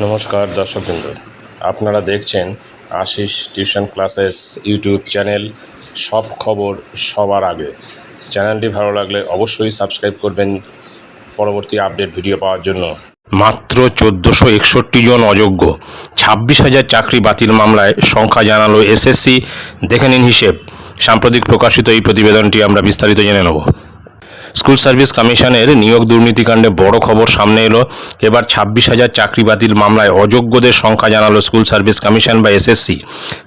নমস্কার দর্শকবৃন্দ। আপনারা দেখছেন Ashis tuition classes YouTube channel. সব খবর সবার আগে। চ্যানেলটি ভালো লাগলে অবশ্যই সাবস্ক্রাইব করবেন পরবর্তী আপডেট ভিডিও পাওয়ার জন্য। মাত্র চোদ্দোশো একষট্টি জন অযোগ্য। ছাব্বিশ হাজার চাকরি বাতিল মামলায় সংখ্যা জানালো এসএসসি। দেখে নিন হিসেব। সাম্প্রতিক প্রকাশিত এই প্রতিবেদনটি আমরা বিস্তারিত জেনে নেব। স্কুল সার্ভিস কমিশনের নিয়োগ দুর্নীতিকাণ্ডে বড় খবর সামনে এলো। এবার ছাব্বিশ হাজার চাকরি বাতিল মামলায় অযোগ্যদের সংখ্যা জানালো স্কুল সার্ভিস কমিশন বা এসএসসি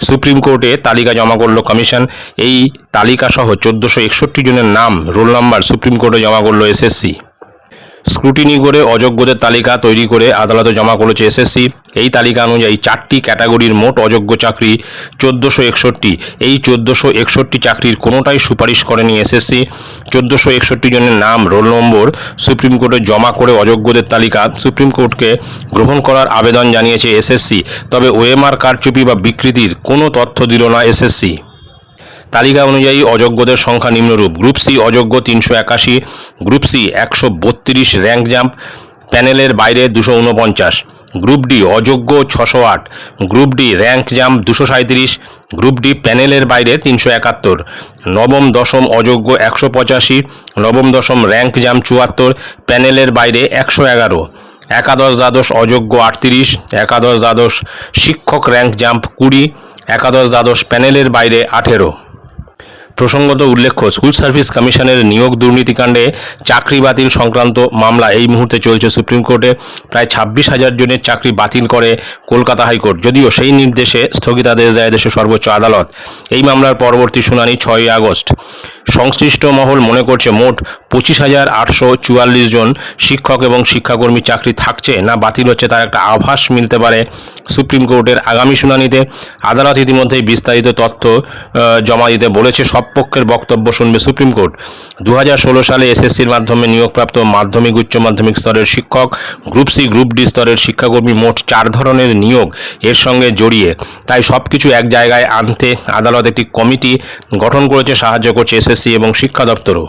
সুপ্রিম কোর্টে তালিকা জমা করল কমিশন। এই তালিকাসহ চোদ্দোশো একষট্টি জনের নাম, রোল নাম্বার সুপ্রিম কোর্টে জমা করল এসএসসি স্ক্রুটিনি করে অযোগ্যদের তালিকা তৈরি করে আদালতে জমা করেছে এসএসসি। এই তালিকা অনুযায়ী চারটি ক্যাটাগরির মোট অযোগ্য চাকরি চোদ্দোশো একষট্টি। এই চোদ্দোশো একষট্টি চাকরির কোনোটাই সুপারিশ করেনি এসএসসি। চোদ্দোশো একষট্টি জনের নাম, রোল নম্বর সুপ্রিম কোর্টে জমা করে অযোগ্যদের তালিকা সুপ্রিম কোর্টকে গ্রহণ করার আবেদন জানিয়েছে এসএসসি। তবে ওএমআর কারচুপি বা বিকৃতির কোনো তথ্য দিল না এসএসসি। তালিকা অনুযায়ী অযোগ্যদের সংখ্যা নিম্নরূপ। গ্রুপ সি অযোগ্য তিনশো একাশি, গ্রুপ সি একশো বত্রিশ র্যাঙ্ক জাম্প, প্যানেলের বাইরে দুশো উনপঞ্চাশ গ্রুপ ডি অযোগ্য ছশো আট, গ্রুপ ডি র্যাঙ্ক জাম্প দুশো সাঁত্রিশ গ্রুপ ডি প্যানেলের বাইরে তিনশো একাত্তর। নবম, দশম অযোগ্য একশো পঁচাশি, নবম, দশম র্যাঙ্ক জাম্প চুয়াত্তর, প্যানেলের বাইরে একশো এগারো। একাদশ দ্বাদশ অযোগ্য আটত্রিশ, একাদশ দ্বাদশ শিক্ষক র্যাঙ্ক জাম্প কুড়ি, একাদশ দ্বাদশ প্যানেলের বাইরে আঠেরো। প্রসঙ্গত উল্লেখ্য, স্কুল সার্ভিস কমিশনের নিয়োগ দুর্নীতিকাণ্ডে চাকরি বাতিল সংক্রান্ত মামলা এই মুহূর্তে চলছে সুপ্রিম কোর্টে। প্রায় ছাব্বিশ হাজার জনের চাকরি বাতিল করে কলকাতা হাইকোর্ট, যদিও সেই নির্দেশে স্থগিতাদেশ দেয় দেশের সর্বোচ্চ আদালত। এই মামলার পরবর্তী শুনানি ছয়ই আগস্ট। সংশ্লিষ্ট মহল মনে করছে মোট পঁচিশ হাজার আটশো চুয়াল্লিশ জন শিক্ষক এবং শিক্ষাকর্মী চাকরি থাকছে না বাতিল হচ্ছে তার একটা আভাস মিলতে পারে সুপ্রিম কোর্টের আগামী শুনানিতে। আদালত ইতিমধ্যেই বিস্তারিত তথ্য জমা দিতে বলেছে। সব পক্ষের বক্তব্য শুনবে সুপ্রিম কোর্ট। দু হাজার ষোলো সালে এসএসসির মাধ্যমে নিয়োগপ্রাপ্ত মাধ্যমিক, উচ্চ মাধ্যমিক স্তরের শিক্ষক, গ্রুপ সি, গ্রুপ ডি স্তরের শিক্ষাকর্মী মোট চার ধরনের নিয়োগ এর সঙ্গে জড়িয়ে। তাই সব কিছু এক জায়গায় আনতে আদালত একটি কমিটি গঠন করেছে। সাহায্য করছে এবং শিক্ষা দপ্তরও।